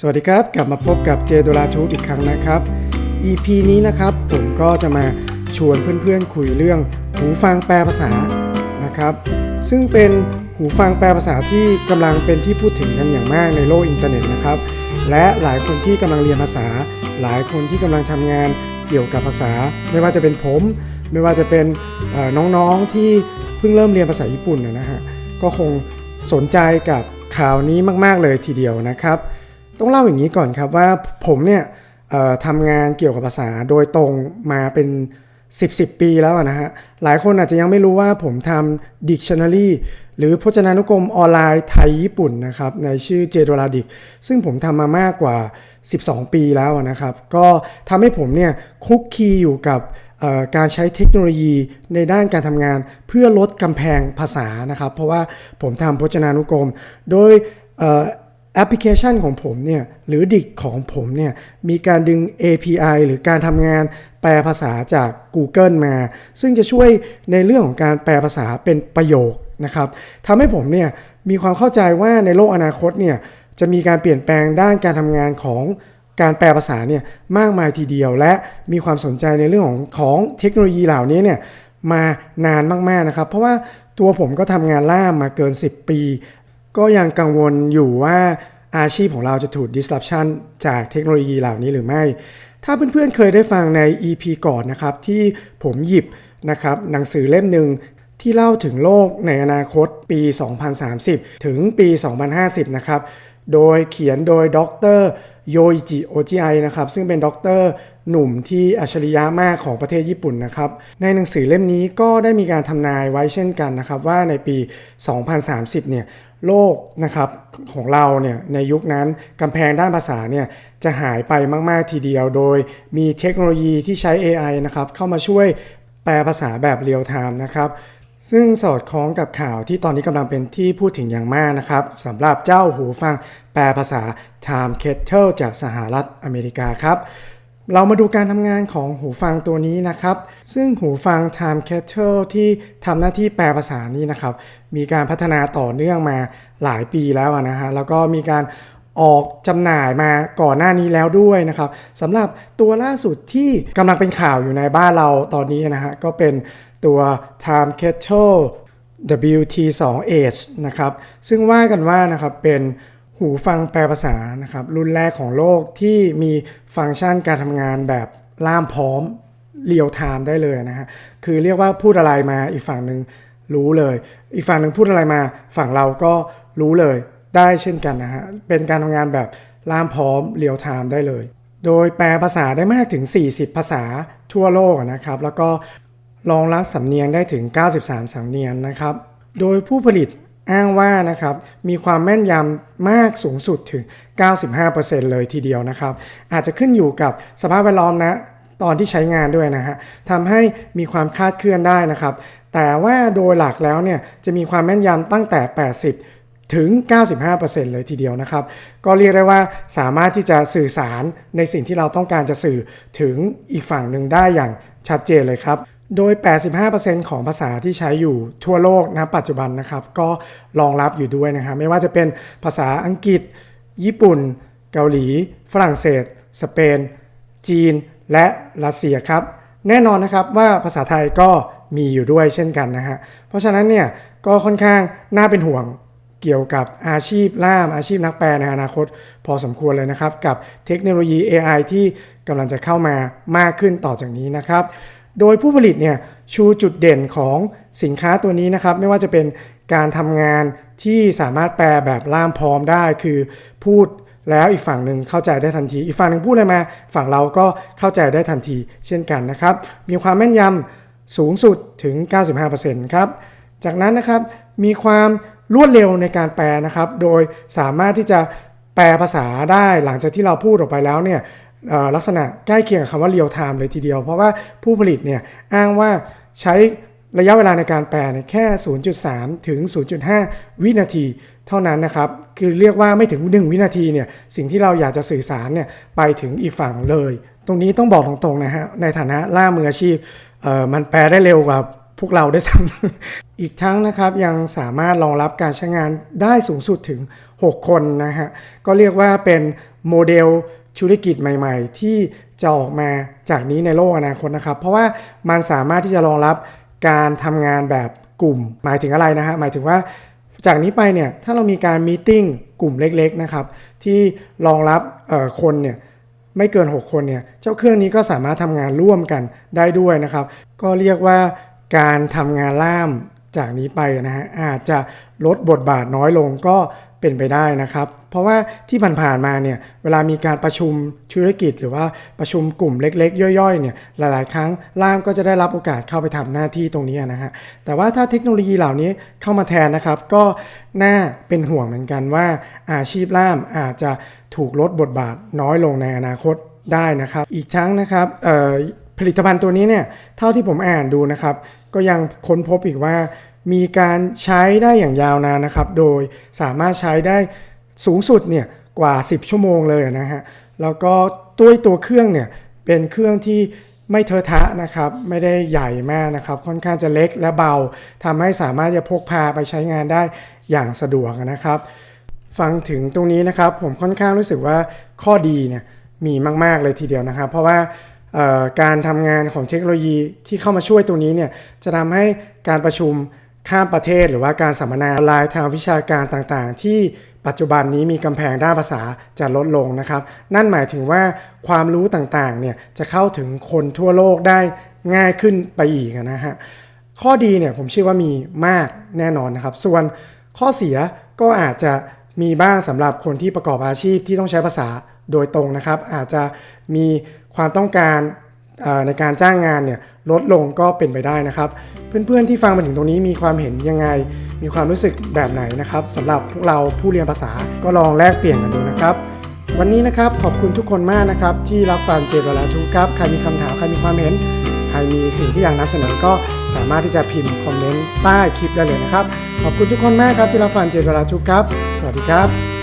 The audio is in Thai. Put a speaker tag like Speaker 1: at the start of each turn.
Speaker 1: สวัสดีครับ กลับมาพบกับเจโดราทูตอีกครั้งนะครับ EP นี้นะครับผมก็จะมาชวนเพื่อนๆคุยเรื่องหูฟังแปลภาษานะครับ ซึ่งเป็นหูฟังแปลภาษาที่กำลังเป็นที่พูดถึงกันอย่างมากในโลกอินเทอร์เน็ตนะครับ และหลายคนที่กำลังเรียนภาษา หลายคนที่กำลังทำงานเกี่ยวกับภาษา ไม่ว่าจะเป็นผม ไม่ว่าจะเป็นน้องๆที่เพิ่งเริ่มเรียนภาษาญี่ปุ่นนะฮะก็คงสนใจกับข่าวนี้มาก ๆเลยทีเดียวนะครับ ต้องเล่าอย่างนี้ก่อนครับว่าผมเนี่ยทำงานเกี่ยวกับภาษาโดยตรงมาเป็น 10 10ปีแล้วนะฮะ หลายคนอาจจะยังไม่รู้ว่าผมทำ Dictionary หรือพจนานุกรมออนไลน์ไทยญี่ปุ่นนะครับ ในชื่อเจโดราดิกซึ่งผมทำมามากกว่า 12 ปีแล้วนะครับ ก็ทำให้ผมเนี่ยคุกคีอยู่กับการใช้เทคโนโลยีในด้านการทำงานเพื่อลดกำแพงภาษานะครับ เพราะว่าผมทำพจนานุกรม โดย แอปพลิเคชันของผมเนี่ยหรือดิกของผมเนี่ยมีการดึง API หรือการทำงานแปลภาษาจาก Google มา ซึ่งจะช่วยในเรื่องของการแปลภาษาเป็นประโยคนะครับทำให้ผมเนี่ยมีความเข้าใจว่าในโลกอนาคตเนี่ยจะมีการเปลี่ยนแปลงด้านการทำงานของการแปลภาษาเนี่ยมากมายทีเดียว และมีความสนใจในเรื่องของของเทคโนโลยีเหล่านี้เนี่ยมานานมากๆนะครับ เพราะว่าตัวผมก็ทำงานล่ามมาเกิน 10 ปี ก็ยังกังวลอยู่ว่าอาชีพของเราจะถูก disruption จากเทคโนโลยีเหล่านี้หรือไม่ ถ้าเพื่อนๆเคยได้ฟังใน EP ก่อนนะครับที่ผมหยิบนะครับหนังสือเล่มหนึ่งที่เล่าถึงโลกในอนาคตปี 2030 ถึงปี 2050 นะครับ โดยเขียนโดยดรโยอิจิโอจิไอนะครับซึ่งเป็นด็อกเตอร์หนุ่มที่อัจฉริยะมากของประเทศญี่ปุ่นนะครับ ในหนังสือเล่มนี้ก็ได้มีการทำนายไว้เช่นกันนะครับ ว่าในปี 2030 เนี่ยโลกนะครับของเราเนี่ยในยุคนั้นกำแพงด้านภาษาเนี่ยจะหายไปมาก ๆ ทีเดียว โดยมีเทคโนโลยีที่ใช้ AI นะครับเข้ามาช่วยแปลภาษาแบบเรียลไทม์นะครับ ซึ่งสอดคล้องกับข่าวที่ตอนนี้กำลังเป็นที่พูดถึงอย่างมากนะครับสำหรับเจ้าหูฟังแปลภาษา Time Kettle จากสหรัฐอเมริกาครับ เรามาดูการทำงานของหูฟังตัวนี้นะครับ ซึ่งหูฟัง Time Kettle ที่ทำหน้าที่แปลภาษานี้นะครับ มีการพัฒนาต่อเนื่องมาหลายปีแล้วนะฮะแล้วก็มีการออกจำหน่ายมาก่อนหน้านี้แล้วด้วยนะครับสำหรับตัวล่าสุดที่กำลังเป็นข่าวอยู่ในบ้านเราตอนนี้นะฮะก็เป็น ตัว Time Kettle WT2H นะครับ ซึ่งว่ากันว่านะครับเป็นหูฟังแปลภาษานะครับรุ่นแรกของโลกที่มีฟังก์ชันการทำงานแบบล่ามพร้อมเรียลไทม์ได้เลยนะฮะ คือเรียกว่าพูดอะไรมาอีกฝั่งหนึ่งรู้เลย อีกฝั่งหนึ่งพูดอะไรมา ฝั่งเราก็รู้เลยได้เช่นกันนะฮะ เป็นการทำงานแบบล่ามพร้อมเรียลไทม์ได้เลย โดยแปลภาษาได้มากถึง 40 ภาษาทั่วโลกนะครับ แล้วก็ รองรับสำเนียงได้ถึง 93 สำเนียงนะครับ โดยผู้ผลิตอ้างว่านะครับมีความแม่นยำมากสูงสุดถึง 95%เลยทีเดียวนะครับ อาจจะขึ้นอยู่กับสภาพแวดล้อมนะตอนที่ใช้งานด้วยนะฮะทำให้มีความคาดเคลื่อนได้นะครับ แต่ว่าโดยหลักแล้วเนี่ยจะมีความแม่นยำตั้งแต่ 80 ถึง 95%เลยทีเดียวนะครับ ก็เรียกได้ว่าสามารถที่จะสื่อสารในสิ่งที่เราต้องการจะสื่อถึงอีกฝั่งหนึ่งได้อย่างชัดเจนเลยครับ โดย 85%ของภาษาที่ใช้อยู่ทั่วโลกนะปัจจุบันนะครับ ก็รองรับอยู่ด้วยนะครับ ไม่ว่าจะเป็นภาษาอังกฤษ ญี่ปุ่น เกาหลี ฝรั่งเศส สเปน จีน และรัสเซียครับ แน่นอนนะครับว่าภาษาไทยก็มีอยู่ด้วยเช่นกันนะฮะ เพราะฉะนั้นเนี่ยก็ค่อนข้างน่าเป็นห่วงเกี่ยวกับอาชีพล่ามอาชีพนักแปลในอนาคต พอสมควรเลยนะครับ กับเทคโนโลยี AI ที่กำลังจะเข้ามามากขึ้นต่อจากนี้นะครับ โดยผู้ผลิตเนี่ยชูจุดเด่นของสินค้าตัวนี้นะครับ ไม่ว่าจะเป็นการทำงานที่สามารถแปลแบบล่ามพร้อมได้ คือพูดแล้วอีกฝั่งหนึ่งเข้าใจได้ทันที อีกฝั่งหนึ่งพูดอะไรมา ฝั่งเราก็เข้าใจได้ทันที เช่นกันนะครับ มีความแม่นยำสูงสุดถึง 95%ครับ จากนั้นนะครับมีความรวดเร็วในการแปลนะครับ โดยสามารถที่จะแปลภาษาได้หลังจากที่เราพูดออกไปแล้วเนี่ย ลักษณะใกล้เคียงกับคำว่า real time เลยทีเดียว เพราะว่าผู้ผลิตเนี่ยอ้างว่าใช้ระยะเวลาในการแปลเนี่ยแค่ 0.3 ถึง 0.5 วินาทีเท่านั้นนะครับ คือเรียกว่าไม่ถึง 1 วินาทีเนี่ย สิ่งที่เราอยากจะสื่อสารเนี่ยไปถึงอีกฝั่งเลย ตรงนี้ต้องบอกตรงๆนะฮะ ในฐานะล่ามืออาชีพ เอ่อ มันแปลได้เร็วกว่าพวกเราได้ซ้ำอีกทั้งนะครับยังสามารถรองรับการใช้งานได้สูงสุดถึง 6 คนนะฮะ ก็เรียกว่าเป็นโมเดล ธุรกิจใหม่ๆ ที่จะออกมาจากนี้ในโลกอนาคตนะครับ เพราะว่ามันสามารถที่จะรองรับการทำงานแบบกลุ่ม หมายถึงอะไรนะฮะหมายถึงว่าจากนี้ไปเนี่ยถ้าเรามีการมีติ้งกลุ่มเล็กๆนะครับที่รองรับคนเนี่ยไม่เกิน 6 คนเนี่ยเจ้าเครื่องนี้ก็สามารถทำงานร่วมกันได้ด้วยนะครับ ก็เรียกว่าการทำงานล่ามจากนี้ไปนะฮะอาจจะลดบทบาทน้อยลงก็ เป็นไปได้นะครับ เพราะว่าที่ผ่านๆมาเนี่ยเวลามีการประชุมธุรกิจ หรือว่าประชุมกลุ่มเล็กๆ ย่อยๆเนี่ยหลายๆ ครั้งล่ามก็จะได้รับโอกาสเข้าไปทำหน้าที่ตรงนี้นะฮะแต่ว่าถ้าเทคโนโลยีเหล่านี้เข้ามาแทนนะครับ ก็น่าเป็นห่วงเหมือนกันว่าอาชีพล่ามอาจจะถูกลดบทบาทน้อยลงในอนาคตได้นะครับ อีกทั้งนะครับผลิตภัณฑ์ตัวนี้เนี่ยเท่าที่ผมอ่านดูนะครับ ก็ยังค้นพบอีกว่า มีการใช้ได้อย่างยาวนานนะครับ โดยสามารถใช้ได้สูงสุดเนี่ยกว่า 10 ชั่วโมงเลยนะฮะ แล้วก็ตัวตัวเครื่องเนี่ยเป็นเครื่องที่ไม่เทอะทะนะครับ ไม่ได้ใหญ่มากนะครับ ค่อนข้างจะเล็กและเบาทำให้สามารถจะพกพาไปใช้งานได้อย่างสะดวกนะครับ ฟังถึงตรงนี้นะครับ ผมค่อนข้างรู้สึกว่าข้อดีเนี่ยมีมาก ๆ เลยทีเดียวนะครับ เพราะว่าการทำงานของเทคโนโลยีที่เข้ามาช่วยตรงนี้เนี่ยจะทำให้การประชุม ข้ามประเทศหรือว่าการสัมมนาออนไลน์ทางวิชาการต่างๆ ที่ปัจจุบันนี้มีกำแพงด้านภาษาจะลดลงนะครับ นั่นหมายถึงว่าความรู้ต่างๆเนี่ยจะเข้าถึงคนทั่วโลกได้ง่ายขึ้นไปอีกนะฮะข้อดีเนี่ยผมเชื่อว่ามีมากแน่นอนนะครับ ส่วนข้อเสียก็อาจจะมีบ้างสำหรับคนที่ประกอบอาชีพที่ต้องใช้ภาษาโดยตรงนะครับ อาจจะมีความต้องการ ในการจ้างงานเนี่ยลดลงก็เป็นไปได้นะครับ เพื่อนๆที่ฟังมาถึงตรงนี้มีความเห็นยังไง มีความรู้สึกแบบไหนนะครับสำหรับพวกเราผู้เรียนภาษาก็ลองแลกเปลี่ยนกันดูนะครับวันนี้นะครับขอบคุณทุกคนมากนะครับที่รับฟังเจบลาทูครับใครมีคำถามใครมีความเห็น ใครมีสิ่งที่อยากนำเสนอก็สามารถที่จะพิมพ์คอมเมนต์ใต้คลิปได้เลยนะครับ ขอบคุณทุกคนมากครับที่รับฟังเจดเวลาทุกครับ สวัสดีครับ